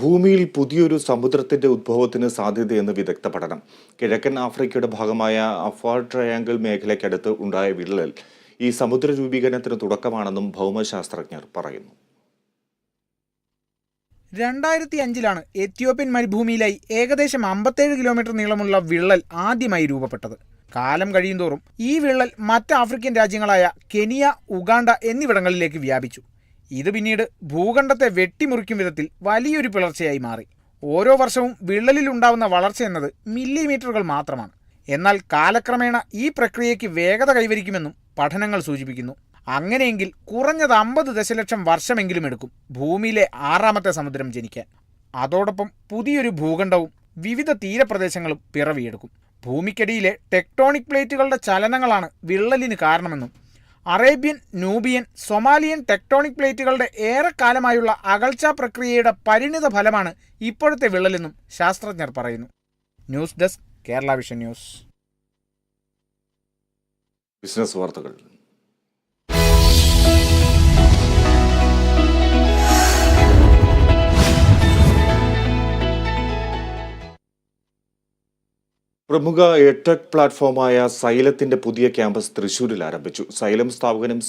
ഭൂമിയിൽ പുതിയൊരു സമുദ്രത്തിന്റെ ഉദ്ഭവത്തിന് സാധ്യതയെന്ന് വിദഗ്ധ പഠനം. കിഴക്കൻ ആഫ്രിക്കയുടെ ഭാഗമായ അഫാർ ട്രയാങ്കിൾ മേഖലയ്ക്കടുത്ത് ഉണ്ടായ വിള്ളൽ ഈ സമുദ്ര രൂപീകരണത്തിന് തുടക്കമാണെന്നും ഭൗമശാസ്ത്രജ്ഞർ പറയുന്നു. രണ്ടായിരത്തി അഞ്ചിലാണ് എത്യോപ്യൻ മരുഭൂമിയിലായി ഏകദേശം അമ്പത്തേഴ് കിലോമീറ്റർ നീളമുള്ള വിള്ളൽ ആദ്യമായി രൂപപ്പെട്ടത്. കാലം കഴിയുന്തോറും ഈ വിള്ളൽ മറ്റ് ആഫ്രിക്കൻ രാജ്യങ്ങളായ കെനിയ ഉഗാണ്ട എന്നിവിടങ്ങളിലേക്ക് വ്യാപിച്ചു. ഇത് പിന്നീട് ഭൂഖണ്ഡത്തെ വെട്ടിമുറിക്കും വിധത്തിൽ വലിയൊരു പിളർച്ചയായി മാറി. ഓരോ വർഷവും വിള്ളലിൽ ഉണ്ടാവുന്ന വളർച്ച എന്നത് മില്ലിമീറ്ററുകൾ മാത്രമാണ്. എന്നാൽ കാലക്രമേണ ഈ പ്രക്രിയയ്ക്ക് വേഗത കൈവരിക്കുമെന്നും പഠനങ്ങൾ സൂചിപ്പിക്കുന്നു. അങ്ങനെയെങ്കിൽ കുറഞ്ഞത് അമ്പത് ദശലക്ഷം വർഷമെങ്കിലും എടുക്കും ഭൂമിയിലെ ആറാമത്തെ സമുദ്രം ജനിക്കാൻ. അതോടൊപ്പം പുതിയൊരു ഭൂഖണ്ഡവും വിവിധ തീരപ്രദേശങ്ങളും പിറവിയെടുക്കും. ഭൂമിക്കടിയിലെ ടെക്ടോണിക് പ്ലേറ്റുകളുടെ ചലനങ്ങളാണ് വിള്ളലിന് കാരണമെന്നും അറേബ്യൻ നൂബിയൻ സൊമാലിയൻ ടെക്ടോണിക് പ്ലേറ്റുകളുടെ ഏറെക്കാലമായുള്ള അകൽച്ചാ പ്രക്രിയയുടെ പരിണിത ഫലമാണ് ഇപ്പോഴത്തെ വിള്ളലെന്നും ശാസ്ത്രജ്ഞർ പറയുന്നു. News desk Kerala vision news. Business വാർത്തകൾ. പ്രമുഖ എടെക് പ്ലാറ്റ്ഫോമായ സൈലത്തിന്റെ പുതിയ ക്യാമ്പസ് തൃശൂരിൽ ആരംഭിച്ചു. സൈലം സ്ഥാപകനും